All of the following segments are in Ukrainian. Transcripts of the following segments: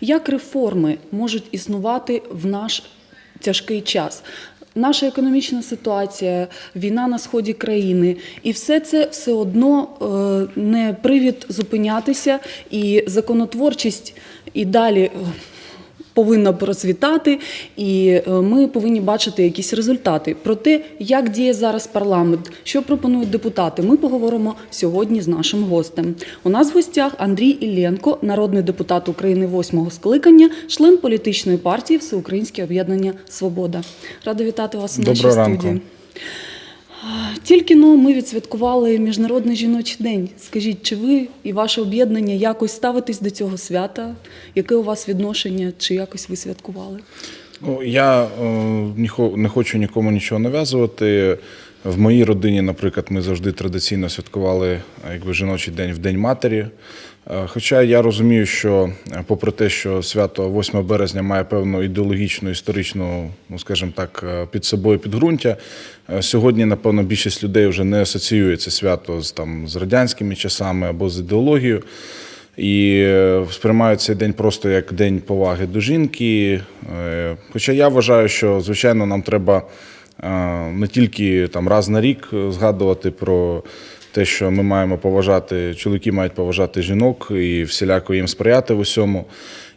Як реформи можуть існувати в наш тяжкий час? Наша економічна ситуація, війна на сході країни, і все це все одно е, не привід зупинятися, і законотворчість і далі повинна процвітати, і е, ми повинні бачити якісь результати. Про те, як діє зараз парламент, що пропонують депутати, ми поговоримо сьогодні з нашим гостем. У нас в гостях Андрій Ілленко, народний депутат України восьмого скликання, член політичної партії Всеукраїнське об'єднання Свобода. Рада вітати вас у нашій Доброго ранку. Тільки но ми відсвяткували Міжнародний жіночий день. Скажіть, чи ви і ваше об'єднання якось ставитесь до цього свята? Яке у вас відношення? Чи якось ви святкували? Ну, я е, не хочу нікому нічого нав'язувати. В моїй родині, наприклад, ми завжди традиційно святкували е, якби, жіночий день в День матері. Е, Хоча я розумію, що е, попри те, що свято 8 березня має певну ідеологічну, історичну, ну скажімо так, під собою підґрунтя, сьогодні, напевно, більшість людей вже не асоціює це свято з там з радянськими часами або з ідеологією. І сприймають цей день просто як день поваги до жінки. Хоча я вважаю, що звичайно нам треба не тільки там раз на рік згадувати про те, що ми маємо поважати, чоловіки мають поважати жінок і всіляко їм сприяти в усьому.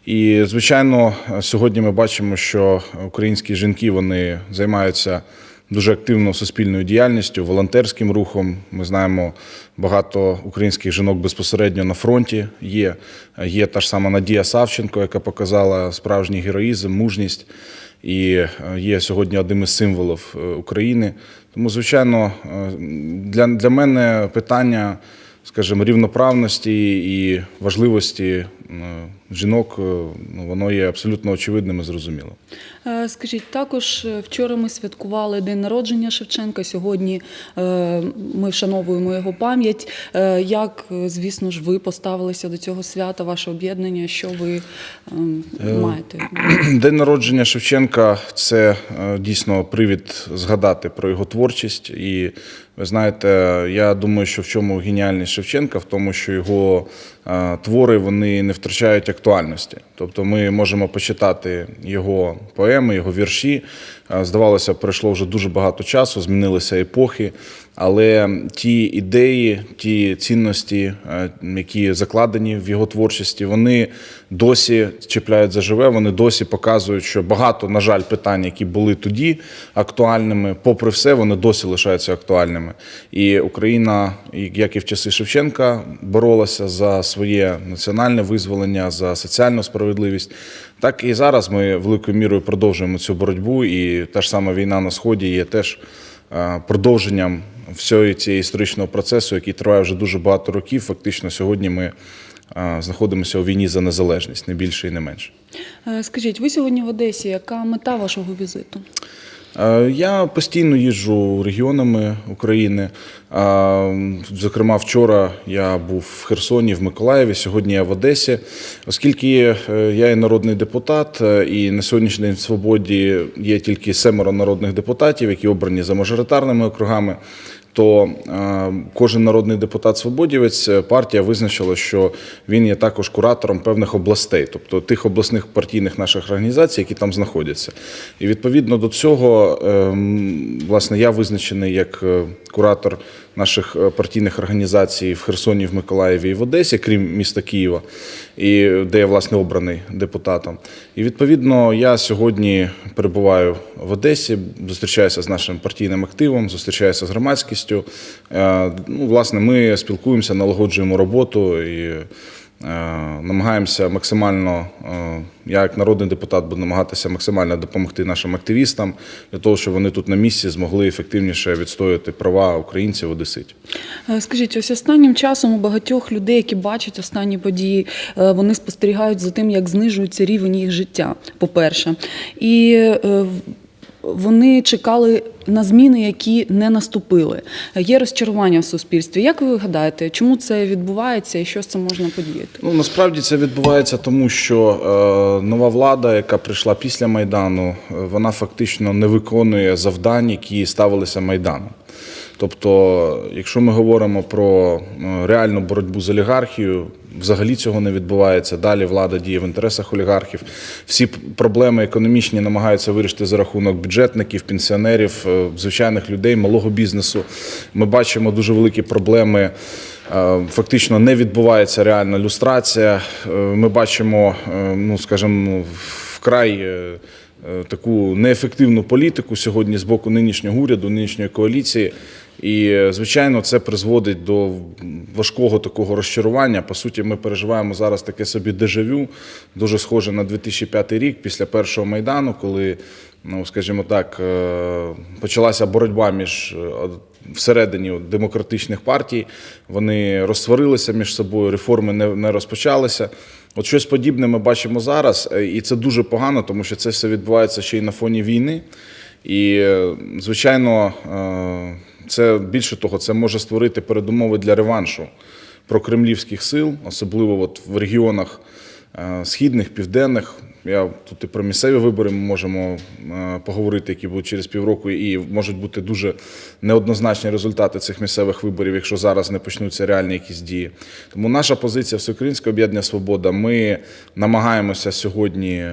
І звичайно, сьогодні ми бачимо, що українські жінки вони займаються дуже активно суспільною діяльністю, волонтерським рухом. Ми знаємо, багато українських жінок безпосередньо на фронті є. Є та ж сама Надія Савченко, яка показала справжній героїзм, мужність і е, є сьогодні одним із символів е, України. Тому, звичайно, е, для, для мене питання, скажімо, рівноправності і важливості жінок, е, ну, воно є абсолютно очевидним і зрозумілим. Е, Скажіть, також е, вчора ми святкували день народження Шевченка. Сьогодні ми вшановуємо його пам'ять. Як, звісно ж, ви поставилися до цього свята, ваше об'єднання? Що ви ем, маєте? День народження Шевченка це дійсно привід згадати про його творчість. І ви знаєте, я думаю, що в чому геніальність Шевченка, в тому, що його твори вони не втрачають актуальності. Тобто ми можемо почитати його поеми, його вірші. Здавалося, пройшло вже дуже багато часу, змінилися епохи. Але ті ідеї, ті цінності, е, які закладені в його творчості, вони досі чіпляють за живе. Вони досі показують, що багато, на жаль, питань, які були тоді актуальними, попри все, вони досі лишаються актуальними. І Україна, як і в часи Шевченка, боролася за своє національне визволення, за соціальну справедливість. Так і зараз ми великою мірою продовжуємо цю боротьбу. І та ж сама війна на сході є теж е, продовженням всього цього історичного процесу, який триває вже дуже багато років. Фактично, сьогодні ми е, знаходимося у війні за незалежність, не більше і не менше. Е, Скажіть, ви сьогодні в Одесі. Яка мета вашого візиту? Я постійно їжджу регіонами України. Зокрема, вчора я був в Херсоні, в Миколаєві. Сьогодні я в Одесі. Оскільки е, я є народний депутат, е, і на сьогоднішній день в свободі є тільки семеро народних депутатів, які обрані за мажоритарними округами. То е, кожен народний депутат свободівець партія визначила, що він є також куратором певних областей, тобто тих обласних партійних наших організацій, які там знаходяться. І відповідно до цього, ем, власне, я визначений як куратор наших е, партійних організацій в Херсоні, в Миколаєві і в Одесі, крім міста Києва, і де я власне обраний депутатом. І відповідно я сьогодні перебуваю в Одесі, зустрічаюся з нашим партійним активом, зустрічаюся з громадськістю. Е, Ну, власне, ми спілкуємося, налагоджуємо роботу і намагаємося максимально. е, Я як народний депутат буду намагатися максимально допомогти нашим активістам для того, щоб вони тут на місці змогли ефективніше відстояти права українців одеситів. Е, Скажіть, ось останнім часом у багатьох людей, які бачать останні події, е, вони спостерігають за тим, як знижується рівень їх життя, по-перше. І е, в- вони чекали на зміни, які не наступили. Є розчарування в суспільстві. Як ви гадаєте, чому це відбувається і що з цим можна подіяти? Ну насправді це відбувається тому, що е, нова влада, яка прийшла після майдану, е, вона фактично не виконує завдань, які ставилися майданом. Тобто, якщо ми говоримо про е, реальну боротьбу з олігархією, взагалі цього не відбувається. Далі влада діє в інтересах олігархів. Всі проблеми економічні намагаються вирішити за рахунок бюджетників, пенсіонерів, е, звичайних людей, малого бізнесу. Ми бачимо дуже великі проблеми. Е, Фактично не відбувається реальна люстрація. Ми бачимо, ну скажімо, вкрай таку неефективну політику сьогодні з боку нинішнього уряду, нинішньої коаліції. І, звичайно, це призводить до важкого такого розчарування. По суті, ми переживаємо зараз таке собі дежавю, дуже схоже на 2005 рік після першого майдану, коли, ну скажімо так, е, почалася боротьба між е, всередині демократичних партій. Вони розсварилися між собою, реформи не, розпочалися. От щось подібне ми бачимо зараз, е, і це дуже погано, тому що це все відбувається ще й на фоні війни. І, звичайно, це більше того, це може створити передумови для реваншу прокремлівських сил, особливо от в регіонах е, східних, південних. Я тут і про місцеві вибори ми можемо е, поговорити, які будуть через півроку, і можуть бути дуже неоднозначні результати цих місцевих виборів, якщо зараз не почнуться реальні якісь дії. Тому наша позиція Всеукраїнського об'єднання Свобода. Ми намагаємося сьогодні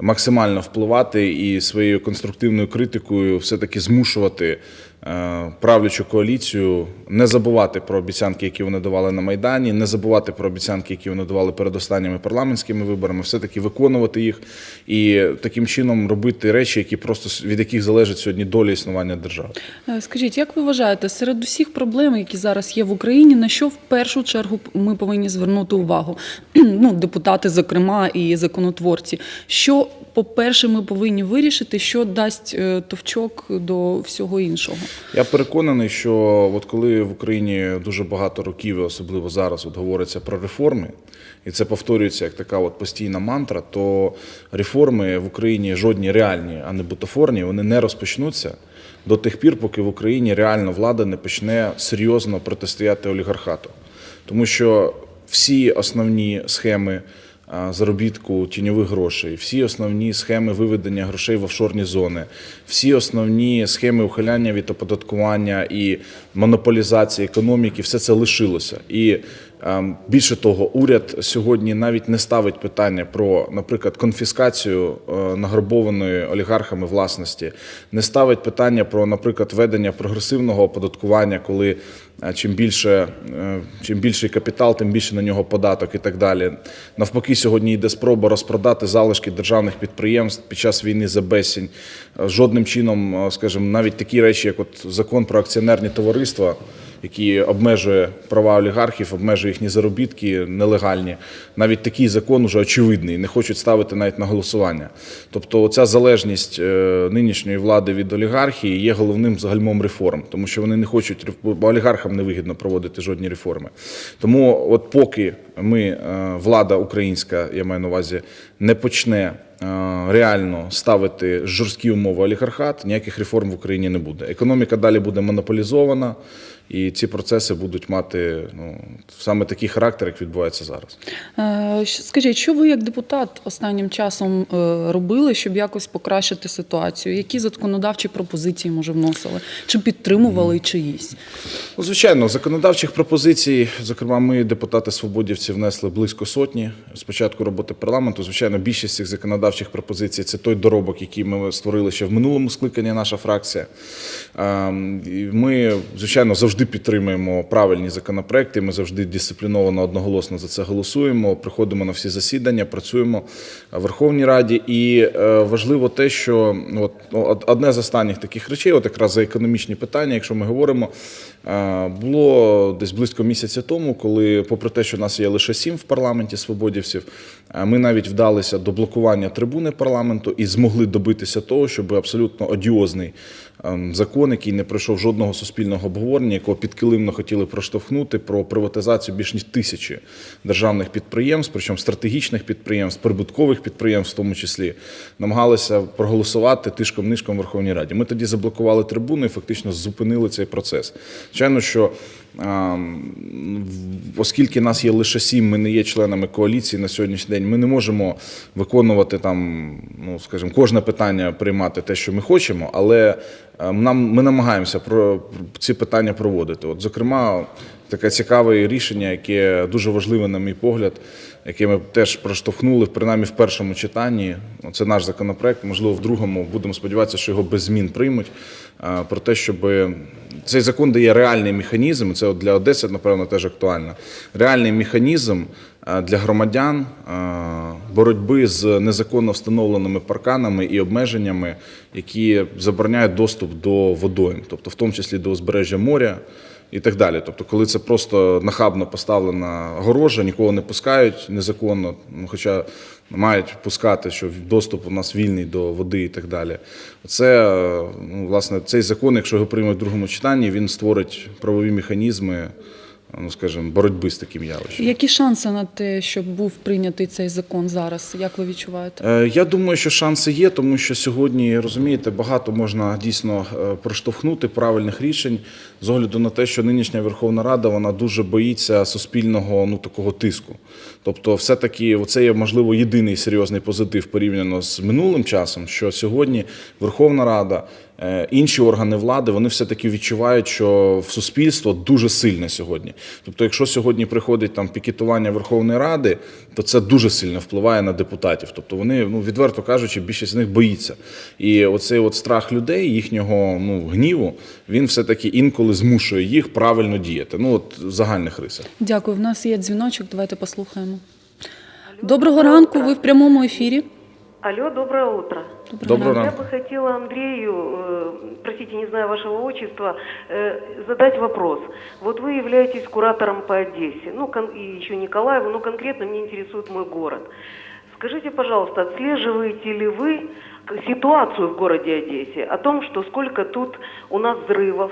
максимально впливати і своєю конструктивною критикою все-таки змушувати е, правлячу коаліцію не забувати про обіцянки, які вони давали на Майдані, не забувати про обіцянки, які вони давали перед останніми парламентськими виборами, все-таки виконувати їх і таким чином робити речі, які просто від яких залежить сьогодні доля існування держави. Е, Скажіть, як ви вважаєте, серед усіх проблем, які зараз є в Україні, на що в першу чергу ми повинні звернути увагу? Ну, депутати, зокрема, і законотворці. Що, по-перше, ми повинні вирішити, що дасть е, товчок до всього іншого? Я переконаний, що от коли в Україні дуже багато років, і особливо зараз, от говориться про реформи, і це повторюється як така от постійна мантра, то реформи в Україні жодні реальні, а не бутафорні, вони не розпочнуться до тих пір, поки в Україні реально влада не почне серйозно протистояти олігархату. Тому що всі основні схеми заробітку тіньових грошей, всі основні схеми виведення грошей в офшорні зони, всі основні схеми ухиляння від оподаткування і монополізації економіки, все це лишилося. І більше того, уряд сьогодні навіть не ставить питання про, наприклад, конфіскацію е, награбованої олігархами власності, не ставить питання про, наприклад, введення прогресивного оподаткування, коли е, чим більше, е, чим більший капітал, тим більше на нього податок і так далі. Навпаки, сьогодні йде спроба розпродати залишки державних підприємств під час війни за безцінь. Е, Жодним чином, скажімо, навіть такі речі, як от закон про акціонерні товариства, який обмежує права олігархів, обмежує їхні заробітки нелегальні. Навіть такий закон уже очевидний, не хочуть ставити навіть на голосування. Тобто, ця залежність е, нинішньої влади від олігархії є головним загальмом реформ, тому що вони не хочуть олігархам невигідно проводити жодні реформи. Тому, от поки ми, е, влада українська, я маю на увазі, не почне е, реально ставити жорсткі умови олігархат, ніяких реформ в Україні не буде. Економіка далі буде монополізована, і ці процеси будуть мати ну, саме такий характер, як відбувається зараз. Е, Скажіть, що ви як депутат останнім часом е, робили, щоб якось покращити ситуацію? Які законодавчі пропозиції може вносили? Чи підтримували чиїсь? Ну, звичайно, законодавчих пропозицій, зокрема, ми, депутати свободівці, внесли близько сотні з початку роботи парламенту. Звичайно, більшість цих законодавчих пропозицій це той доробок, який ми створили ще в минулому скликанні, наша фракція. Ем, Ми, звичайно, завжди підтримуємо правильні законопроекти. Ми завжди дисципліновано одноголосно за це голосуємо. Приходимо на всі засідання, працюємо в Верховній Раді. І е, важливо те, що от, от одне з останніх таких речей, от якраз за економічні питання, якщо ми говоримо, е, було десь близько місяця тому, коли, попри те, що нас є лише сім в парламенті свободівців, е, ми навіть вдалися до блокування трибуни парламенту і змогли добитися того, щоб абсолютно одіозний закон, який не пройшов жодного суспільного обговорення, якого підкилимно хотіли проштовхнути про приватизацію більш ніж тисячі державних підприємств, причому стратегічних підприємств, прибуткових підприємств, в тому числі, намагалися проголосувати тишком нишком в Верховній Раді. Ми тоді заблокували трибуну і фактично зупинили цей процес. Звичайно, що оскільки нас є лише сім, ми не є членами коаліції на сьогоднішній день. Ми не можемо виконувати там, ну скажімо, кожне питання приймати те, що ми хочемо, але е, нам ми намагаємося про ці питання проводити. От, зокрема, таке цікаве рішення, яке дуже важливе, на мій погляд, яке ми теж проштовхнули, принаймні в першому читанні. Це наш законопроект, можливо, в другому будемо сподіватися, що його без змін приймуть. Про те, щоб цей закон дає реальний механізм, це для Одеси, напевно, теж актуально. Реальний механізм для громадян боротьби з незаконно встановленими парканами і обмеженнями, які забороняють доступ до водойм, тобто в тому числі до узбережжя моря і так далі. Тобто, коли це просто нахабно поставлена огорожа, нікого не пускають незаконно, ну, хоча мають пускати, що доступ у нас вільний до води і так далі. Це ну, власне цей закон, якщо його приймуть в другому читанні, він створить правові механізми, ну скажімо, боротьби з таким явищем. Які шанси на те, щоб був прийнятий цей закон зараз? Як ви відчуваєте? Е, Я думаю, що шанси є, тому що сьогодні розумієте, багато можна дійсно е, проштовхнути правильних рішень з огляду на те, що нинішня Верховна Рада вона дуже боїться суспільного ну такого тиску. Тобто, все-таки це є можливо єдиний серйозний позитив порівняно з минулим часом, що сьогодні Верховна Рада. Е, Інші органи влади вони все таки відчувають, що в суспільство дуже сильне сьогодні. Тобто, якщо сьогодні приходить там пікетування Верховної Ради, то це дуже сильно впливає на депутатів. Тобто вони, ну відверто кажучи, більшість з них боїться. І оцей от страх людей, їхнього ну гніву, він все таки інколи змушує їх правильно діяти. Ну от в загальних рисах. Дякую. В нас є дзвіночок. Давайте послухаємо. Доброго ранку. Ви в прямому ефірі. Алло, доброе утро. Доброго Я ранку. бы хотела Андрею, э, простите, не знаю вашего отчества, э, задать вопрос. Вот вы являетесь куратором по Одессе, ну кон- и еще Николаеву, но конкретно меня интересует мой город. Скажите, пожалуйста, отслеживаете ли вы ситуацию в городе Одессе, о том, что сколько тут у нас взрывов,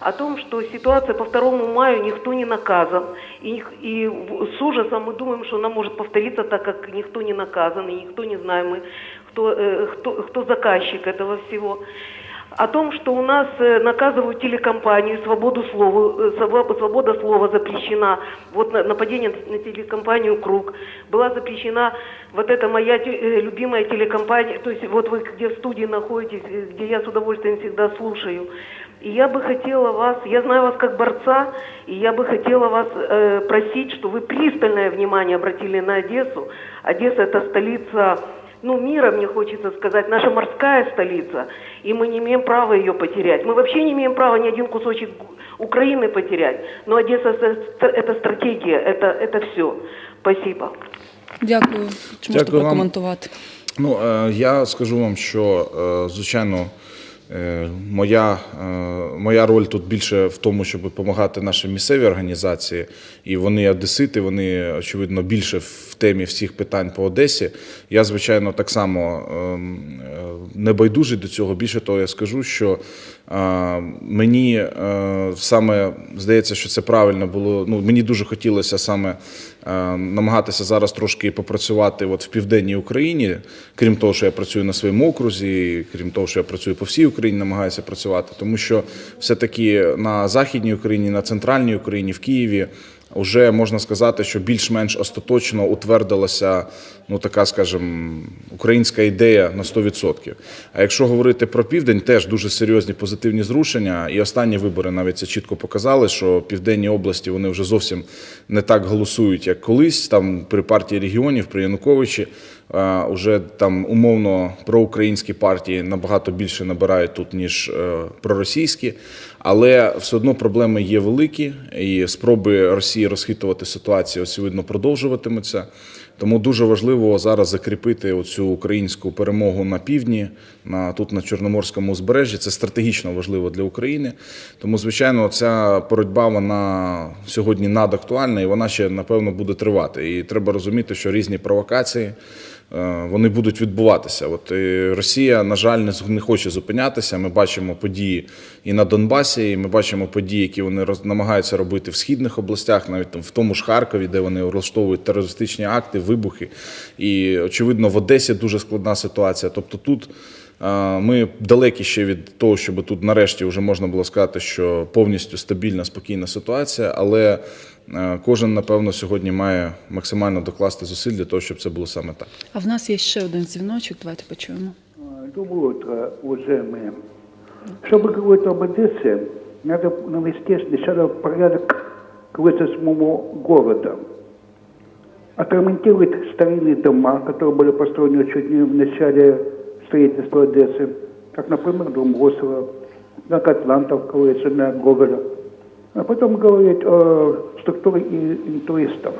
о том, что ситуация по 2 маю никто не наказан, и, них- и в- с ужасом мы думаем, что она может повториться, так как никто не наказан, и никто не знаем, мы, кто, э, кто, кто заказчик этого всего. О том, что у нас э, наказывают телекомпанию, свободу слова, э, свобо- свобода слова запрещена. Вот на- нападение на телекомпанию «Круг». Была запрещена вот эта моя те- э, любимая телекомпания, то есть вот вы где в студии находитесь, э, где я с удовольствием всегда слушаю. И я бы хотела вас, я знаю вас как борца, и я бы хотела вас э, просить, что вы пристальное внимание обратили на Одессу. Одесса это столица, ну, мира, мне хочется сказать, наша морская столица, и мы не имеем права ее потерять. Мы вообще не имеем права ни один кусочек Г- Украины потерять, но Одесса это, это стратегия, это, это все. Спасибо. Дякую. Чи можете Дякую вам. прокоментувати? Ну, е, я скажу вам, що, е, звичайно, е, моя, е, моя роль тут більше в тому, щоб допомагати нашій місцевій організації, і вони одесити, вони, очевидно, більше в темі всіх питань по Одесі. Я, звичайно, так само ем, е, не байдужий до цього. Більше того, я скажу, що е, мені е, саме здається, що це правильно було. Ну, мені дуже хотілося саме е, намагатися зараз трошки попрацювати от в південній Україні, крім того, що я працюю на своєму окрузі, крім того, що я працюю по всій Україні, намагаюся працювати, тому що все-таки на західній Україні, на центральній Україні, в Києві. Уже можна сказати, що більш-менш остаточно утвердилася ну така, скажімо, українська ідея на 100%. А якщо говорити про південь, теж дуже серйозні позитивні зрушення. І останні вибори навіть це чітко показали, що південні області вони вже зовсім не так голосують, як колись. Там при партії регіонів, при Януковичі, е, уже там умовно проукраїнські партії набагато більше набирають тут, ніж е, проросійські. Але все одно проблеми є великі, і спроби Росії розхитувати ситуацію, очевидно, продовжуватимуться. Тому дуже важливо зараз закріпити оцю українську перемогу на півдні, на тут на Чорноморському узбережжі. Це стратегічно важливо для України. Тому, звичайно, ця боротьба вона сьогодні надактуальна і вона ще напевно буде тривати. І треба розуміти, що різні провокації. Е, Вони будуть відбуватися. От і Росія, на жаль, не не хоче зупинятися. Ми бачимо події і на Донбасі, і ми бачимо події, які вони роз- намагаються робити в східних областях, навіть там в тому ж Харкові, де вони влаштовують терористичні акти, вибухи. І очевидно, в Одесі дуже складна ситуація. Тобто тут Е, Ми далекі ще від того, щоб тут нарешті вже можна було сказати, що повністю стабільна, спокійна ситуація, але е, кожен, напевно, сьогодні має максимально докласти зусиль для того, щоб це було саме так. А в нас є ще один дзвіночок. Давайте почуємо. Доброе утро, уважаемые. Чтобы говорить об Одессе, надо навести сначала порядок к самого города. Отремонтировать старинные дома, которые были построены чуть не в начале строительства Одессы, как, например, дом Госова, на Атлантов, говорится, на Гоголя. А потом говорить о структуре и туристов.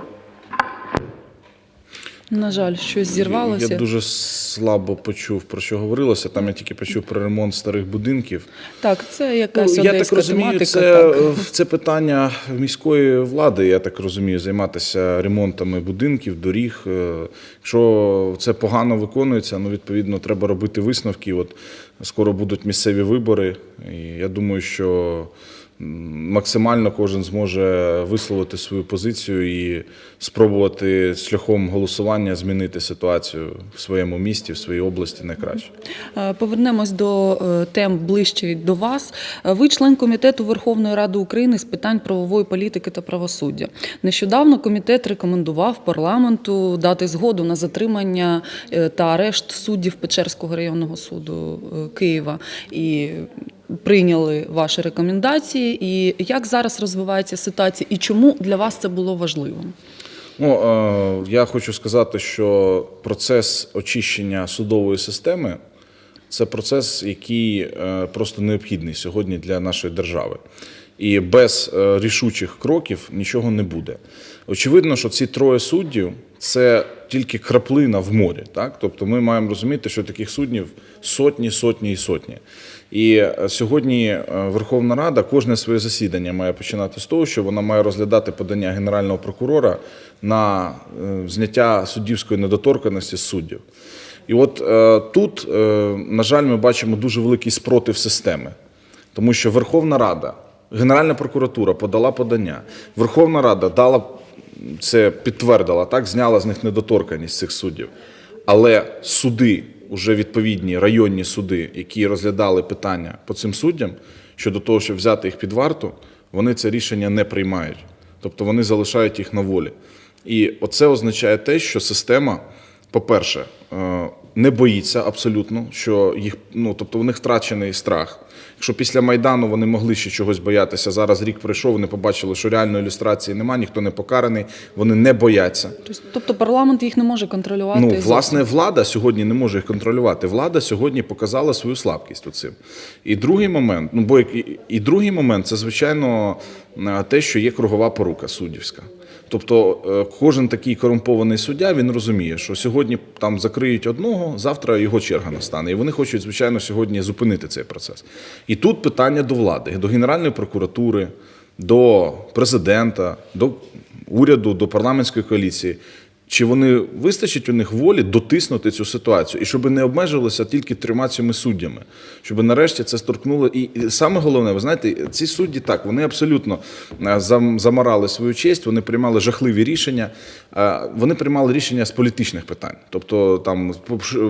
На жаль, щось зірвалося. Я дуже слабо почув, про що говорилося. Там я тільки почув про ремонт старих будинків. Так, це якась Ну, я так розумію, тематика. це, так. е, це питання міської влади, я так розумію, займатися ремонтами будинків, доріг. Е, Якщо це погано виконується, ну відповідно треба робити висновки. От скоро будуть місцеві вибори, і я думаю, що максимально кожен зможе висловити свою позицію і спробувати шляхом голосування змінити ситуацію в своєму місті, в своїй області найкраще. Е, Повернемось до е, тем ближче до вас. Ви член комітету Верховної Ради України з питань правової політики та правосуддя. Нещодавно комітет рекомендував парламенту дати згоду на затримання е, та арешт суддів Печерського районного суду Києва і прийняли ваші рекомендації. І як зараз розвивається ситуація, і чому для вас це було важливо? Ну, я хочу сказати, що процес очищення судової системи це процес, який е, просто необхідний сьогодні для нашої держави. І без е, рішучих кроків нічого не буде. Очевидно, що ці троє суддів це тільки краплина в морі. Так? Тобто ми маємо розуміти, що таких суддів сотні, сотні і сотні. І е, сьогодні е, Верховна Рада кожне своє засідання має починати з того, що вона має розглядати подання Генерального прокурора на зняття суддівської недоторканості з суддів. І от тут, на жаль, ми бачимо дуже великий спротив системи, тому що Верховна Рада, Генеральна прокуратура подала подання. Верховна Рада дала це підтвердила, так зняла з них недоторканність цих суддів. Але суди, уже відповідні районні суди, які розглядали питання по цим суддям щодо того, щоб взяти їх під варту, вони це рішення не приймають. Тобто вони залишають їх на волі. І оце означає те, що система, по-перше, е, не боїться абсолютно, що їх, ну тобто, у них втрачений страх. Якщо після Майдану вони могли ще чогось боятися, зараз рік пройшов, вони побачили, що реальної ілюстрації немає, ніхто не покараний, вони не бояться. Тобто парламент їх не може контролювати. Ну, власне, влада сьогодні не може їх контролювати. Влада сьогодні показала свою слабкість у цим. І другий момент, ну бо і, і другий момент це звичайно е, те, що є кругова порука суддівська. Тобто е, кожен такий корумпований суддя він розуміє, що сьогодні там закриють одного, завтра його черга настане. І вони хочуть, звичайно, сьогодні зупинити цей процес. І тут питання до влади, до Генеральної прокуратури, до президента, до уряду, до парламентської коаліції. Чи вони вистачить у них волі дотиснути цю ситуацію, і щоб не обмежувалися тільки трьома цими суддями, щоб нарешті це сторкнуло. І, і саме головне, ви знаєте, ці судді так вони абсолютно е, замарали свою честь, вони приймали жахливі рішення. Е, Вони приймали рішення з політичних питань. Тобто, там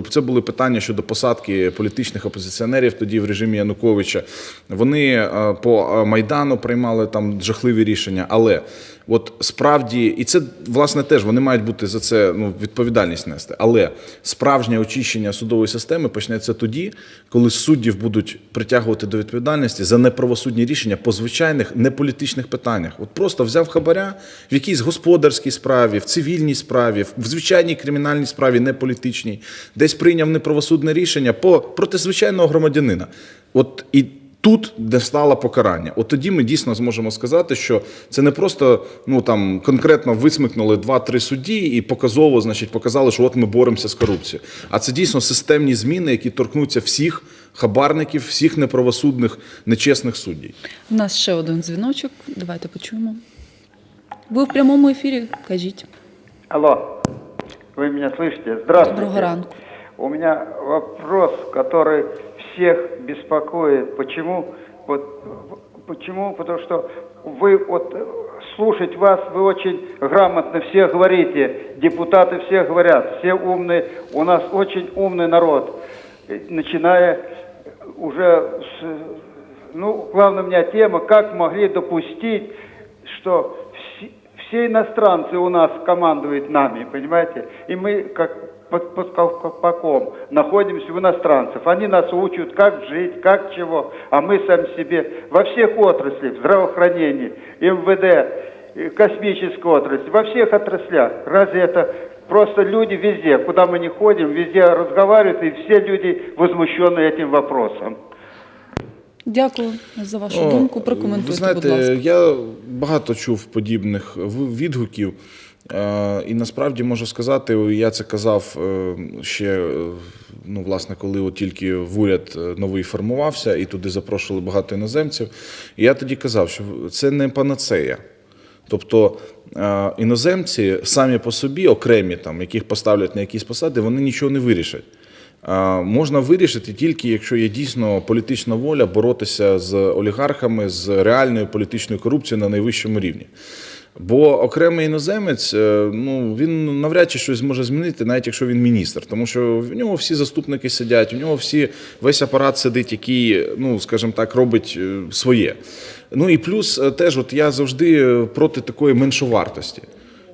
це були питання щодо посадки політичних опозиціонерів тоді в режимі Януковича. Вони е, по майдану приймали там жахливі рішення, але. От справді, і це власне теж вони мають бути за це ну, відповідальність нести. Але справжнє очищення судової системи почнеться тоді, коли суддів будуть притягувати до відповідальності за неправосудні рішення по звичайних неполітичних питаннях. От просто взяв хабаря в якійсь господарській справі, в цивільній справі, в звичайній кримінальній справі, не політичній, десь прийняв неправосудне рішення по проти звичайного громадянина. От і Тут, де стало покарання, от тоді ми дійсно зможемо сказати, що це не просто ну там конкретно висмикнули два-три судді і показово, значить, показали, що от ми боремося з корупцією. А це дійсно системні зміни, які торкнуться всіх хабарників, всіх неправосудних, нечесних суддів. У нас ще один дзвіночок. Давайте почуємо. Ви в прямому ефірі, кажіть. Алло, вы меня слышите? Здравствуйте. Доброго ранку. У меня вопрос, который всех беспокоит. Почему? Вот, почему? Потому что вы вот слушать вас, вы очень грамотно все говорите, депутаты все говорят, все умные, у нас очень умный народ. начиная уже с, ну, главная у меня тема, как могли допустить, что все, все иностранцы у нас командуют нами, понимаете? И мы как под, под колпаком находимся в иностранцев. Они нас учат, как жить, как чего, а мы сами себе во всех отраслях, в здравоохранении, МВД, и космической отрасли, во всех отраслях. Разве это просто люди везде, куда мы не ходим, везде разговаривают, и все люди возмущены этим вопросом. Дякую за вашу О, думку. Прокоментуйте, Ви знаєте, будь ласка. я багато чув подібних в- відгуків. Е, І насправді можу сказати, я це казав е, ще, е, ну, власне, коли от тільки в уряд новий формувався, і туди запрошували багато іноземців. І я тоді казав, що це не панацея. Тобто іноземці самі по собі, окремі, там, яких поставлять на якісь посади, вони нічого не вирішать. Можна вирішити тільки, якщо є дійсно політична воля боротися з олігархами, з реальною політичною корупцією на найвищому рівні. Бо окремий іноземець, е, ну він навряд чи щось зможе змінити, навіть якщо він міністр, тому що в нього всі заступники сидять, в нього всі весь апарат сидить, який, ну скажімо так, робить е, своє. Ну і плюс е, теж, от я завжди проти такої меншовартості.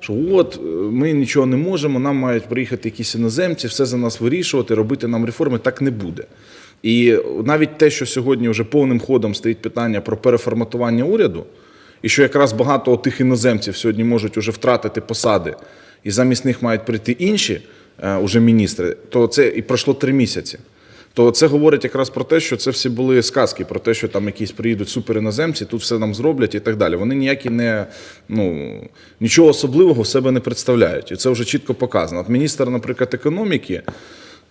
Що от ми нічого не можемо, нам мають приїхати якісь іноземці, все за нас вирішувати, робити нам реформи. Так не буде. І навіть те, що сьогодні вже повним ходом стоїть питання про переформатування уряду, і що якраз багато тих іноземців сьогодні можуть уже втратити посади, і замість них мають прийти інші е, уже міністри, то це і пройшло три місяці. То це говорить якраз про те, що це всі були сказки, про те, що там якісь приїдуть суперіноземці, тут все нам зроблять і так далі. Вони ніякі не ну нічого особливого в себе не представляють. І це вже чітко показано. От міністр, наприклад, економіки.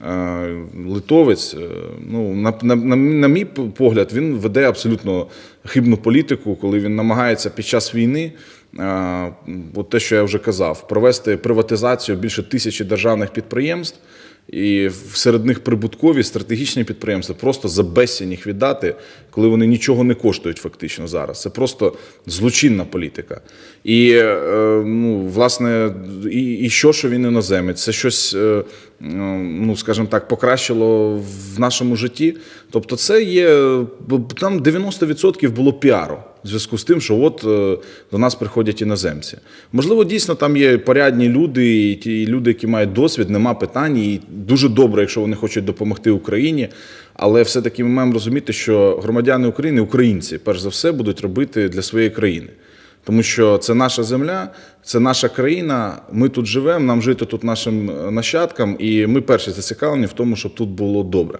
е, Литовець, е, ну на, на, на, на мій погляд, він веде абсолютно хибну політику, коли він намагається під час війни, е, от те, що я вже казав, провести приватизацію більше тисячі державних підприємств. І серед них прибуткові стратегічні підприємства просто за безцінь їх віддати, коли вони нічого не коштують фактично зараз. Це просто злочинна політика. І е, ну, власне, і, і що, що він іноземець, це щось, е, ну скажімо так, покращило в нашому житті. Тобто, це є там 90% було піару. В зв'язку з тим, що от е, до нас приходять іноземці. Можливо, дійсно там є порядні люди, і ті люди, які мають досвід, нема питань, і дуже добре, якщо вони хочуть допомогти Україні. Але все-таки ми маємо розуміти, що громадяни України, українці, перш за все, будуть робити для своєї країни. Тому що це наша земля, це наша країна. Ми тут живемо, нам жити тут нашим е, нащадкам, і ми перші зацікавлені в тому, щоб тут було добре.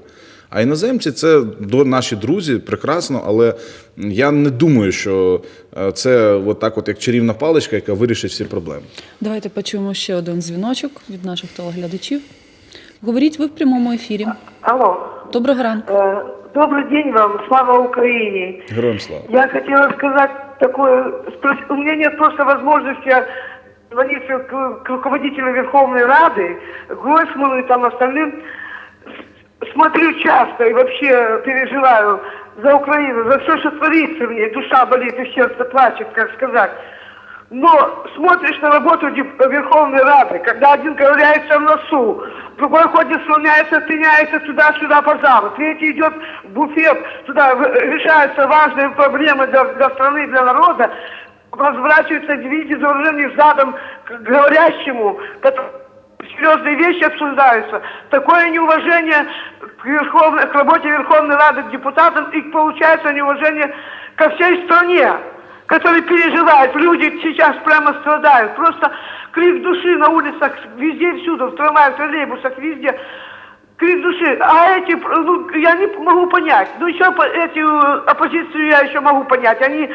А іноземці це до наші друзі, прекрасно, але я не думаю, що е, це от так, от як чарівна паличка, яка вирішить всі проблеми. Давайте почуємо ще один дзвіночок від наших телеглядачів. Говоріть ви в прямому ефірі. Алло. Доброго ранку. Э, Добрый день вам, слава Украине. Героям слава. Я хотела сказать такое, у меня нет просто возможности звониться к, к руководителю Верховной Рады, Гройсману и там остальным. Смотрю часто и вообще переживаю за Украину, за все, что творится в ней. Душа болит и сердце плачет, как сказать. Но смотришь на работу Верховной Рады, когда один ковыряется в носу, другой ходит, слоняется, тыняется туда-сюда по залу, третий идет в буфет, туда решаются важные проблемы для, для страны, для народа, разворачивается, видите, вооруженный задом к говорящему, который серьезные вещи обсуждаются. Такое неуважение к, Верховной, к работе Верховной Рады, к депутатам и получается неуважение ко всей стране, которые переживают. Люди сейчас прямо страдают. Просто крик души на улицах, везде всюду, в трамваях, в троллейбусах, везде. Крик души. А эти, ну, я не могу понять. Ну, еще эти э, оппозицию я еще могу понять. Они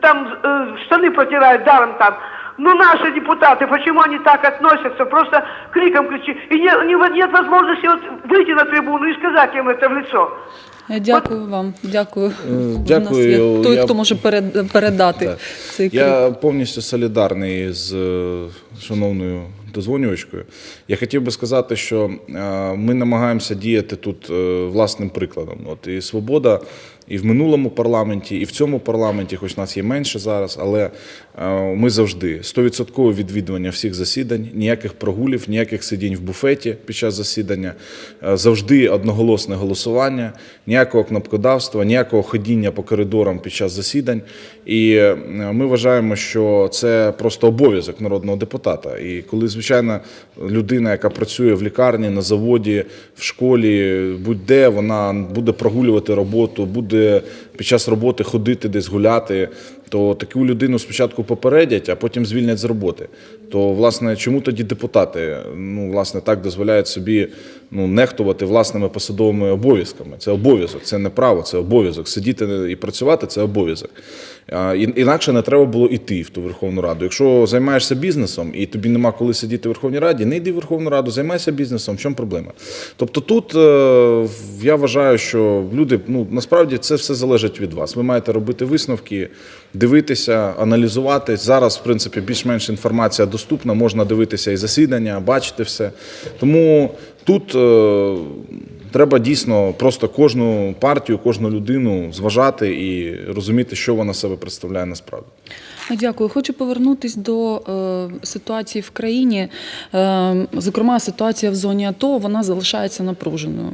там э, штаны протирают даром там. Ну, наши депутаты, почему они так относятся? Просто криком кричи. И не, не- нет возможности вот выйти на трибуну и сказать им это в лицо. Е, Дякую вам. Дякую. У нас Е, дякую. є той, Я- хто може перед- передати Так. цей крик. Я повністю солідарний з е, шановною дозвонювачкою. Я хотів би сказати, що е, ми намагаємося діяти тут е, власним прикладом. От і свобода і в минулому парламенті, і в цьому парламенті, хоч нас є менше зараз, але е, ми завжди 100% відвідування всіх засідань, ніяких прогулів, ніяких сидінь в буфеті під час засідання, е, завжди одноголосне голосування, ніякого кнопкодавства, ніякого ходіння по коридорам під час засідань. І е, ми вважаємо, що це просто обов'язок народного депутата. І коли, звичайно, людина, яка працює в лікарні, на заводі, в школі, будь-де, вона буде прогулювати роботу, буде під час роботи ходити десь гуляти, то таку людину спочатку попередять, а потім звільнять з роботи. То, власне, чому тоді депутати ну, власне, так дозволяють собі ну, нехтувати власними посадовими обов'язками? Це обов'язок, це не право, це обов'язок. Сидіти і працювати це обов'язок. Інакше не треба було йти в ту Верховну Раду. Якщо займаєшся бізнесом і тобі нема коли сидіти в Верховній Раді, не йди в Верховну Раду, займайся бізнесом. В чому проблема? Тобто тут е, я вважаю, що люди ну насправді це все залежить від вас. Ви маєте робити висновки, дивитися, аналізувати. Зараз, в принципі, більш-менш інформація доступна, можна дивитися і засідання, бачити все. Тому тут. Треба дійсно просто кожну партію, кожну людину зважати і розуміти, що вона себе представляє насправді. Дякую. Хочу повернутися до е, ситуації в країні. Е, зокрема, ситуація в зоні АТО вона залишається напруженою.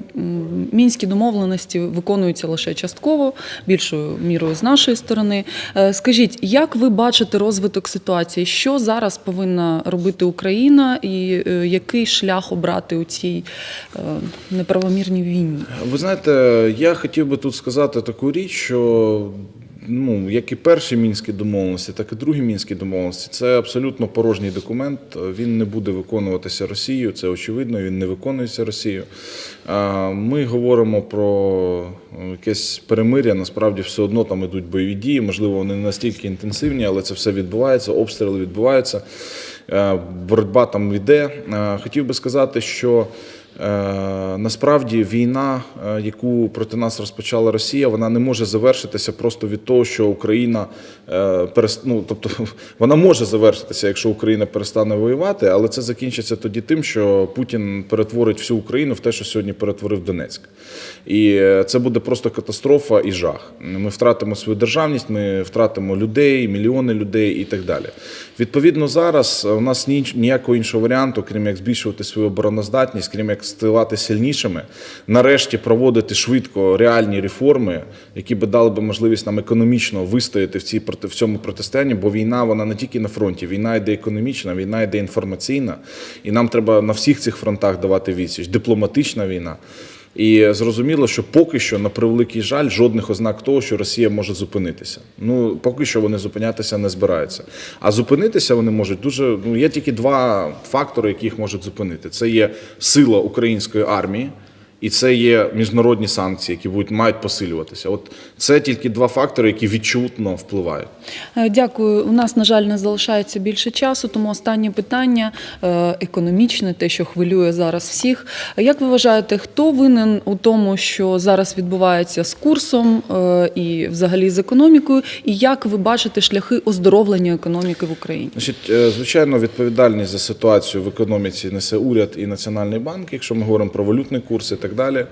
Мінські домовленості виконуються лише частково, більшою мірою з нашої сторони. Е, скажіть, як ви бачите розвиток ситуації? Що зараз повинна робити Україна, і який шлях обрати у цій неправомірній війні? Ви знаєте, я хотів би тут сказати таку річ, що ну, як і перші мінські домовленості, так і другі мінські домовленості, це абсолютно порожній документ. Він не буде виконуватися Росією, це очевидно, він не виконується Росією. Ми говоримо про якесь перемиря. Насправді все одно там ідуть бойові дії. Можливо, вони не настільки інтенсивні, але це все відбувається, обстріли відбуваються. Е, Боротьба там йде. Е, Хотів би сказати, що Е, Насправді війна, е, яку проти нас розпочала Росія, вона не може завершитися просто від того, що Україна е, ну, тобто вона може завершитися, якщо Україна перестане воювати, але це закінчиться тоді тим, що Путін перетворить всю Україну в те, що сьогодні перетворив Донецьк. І е, це буде просто катастрофа і жах. Ми втратимо свою державність, ми втратимо людей, мільйони людей і так далі. Відповідно, зараз у нас ні- ніякого іншого варіанту, крім як збільшувати свою обороноздатність, крім як ставати сильнішими, нарешті проводити швидко реальні реформи, які би дали би можливість нам економічно вистояти в цій в цьому протистоянні, бо війна вона не тільки на фронті, війна йде економічна, війна йде інформаційна, і нам треба на всіх цих фронтах давати відсіч. Дипломатична війна. І зрозуміло, що поки що, на превеликий жаль, жодних ознак того, що Росія може зупинитися. Ну поки що вони зупинятися не збираються. А зупинитися вони можуть дуже. Ну є тільки два фактори, які їх можуть зупинити: це є сила української армії. І це є міжнародні санкції, які будуть мають посилюватися. От це тільки два фактори, які відчутно впливають. Е, Дякую. У нас, на жаль, не залишається більше часу, тому останнє питання е, економічне, те, що хвилює зараз всіх. Як ви вважаєте, хто винен у тому, що зараз відбувається з курсом е, і взагалі з економікою? І як ви бачите шляхи оздоровлення економіки в Україні? Значить, звичайно, відповідальність за ситуацію в економіці несе уряд і Національний банк, якщо ми говоримо про валютний курс і так далі.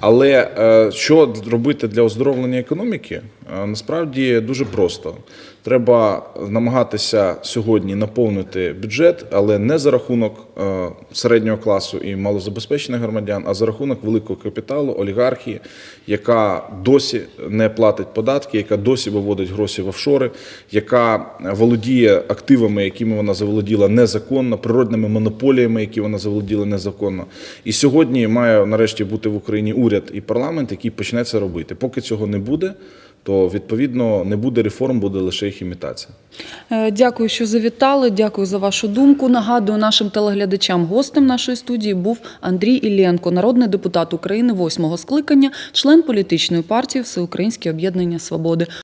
Але е, що робити для оздоровлення економіки? Е, Насправді дуже просто. Треба намагатися сьогодні наповнити бюджет, але не за рахунок е, середнього класу і малозабезпечених громадян, а за рахунок великого капіталу, олігархії, яка досі не платить податки, яка досі виводить гроші в офшори, яка володіє активами, якими вона заволоділа незаконно, природними монополіями, які вона заволоділа незаконно. І сьогодні має нарешті бути в Україні уряд і парламент, який почне це робити. Поки цього не буде, то відповідно не буде реформ, буде лише їх імітація. Е, Дякую, що завітали. Дякую за вашу думку. Нагадую нашим телеглядачам, гостем нашої студії був Андрій Іллєнко, народний депутат України восьмого скликання, член політичної партії Всеукраїнське об'єднання Свободи.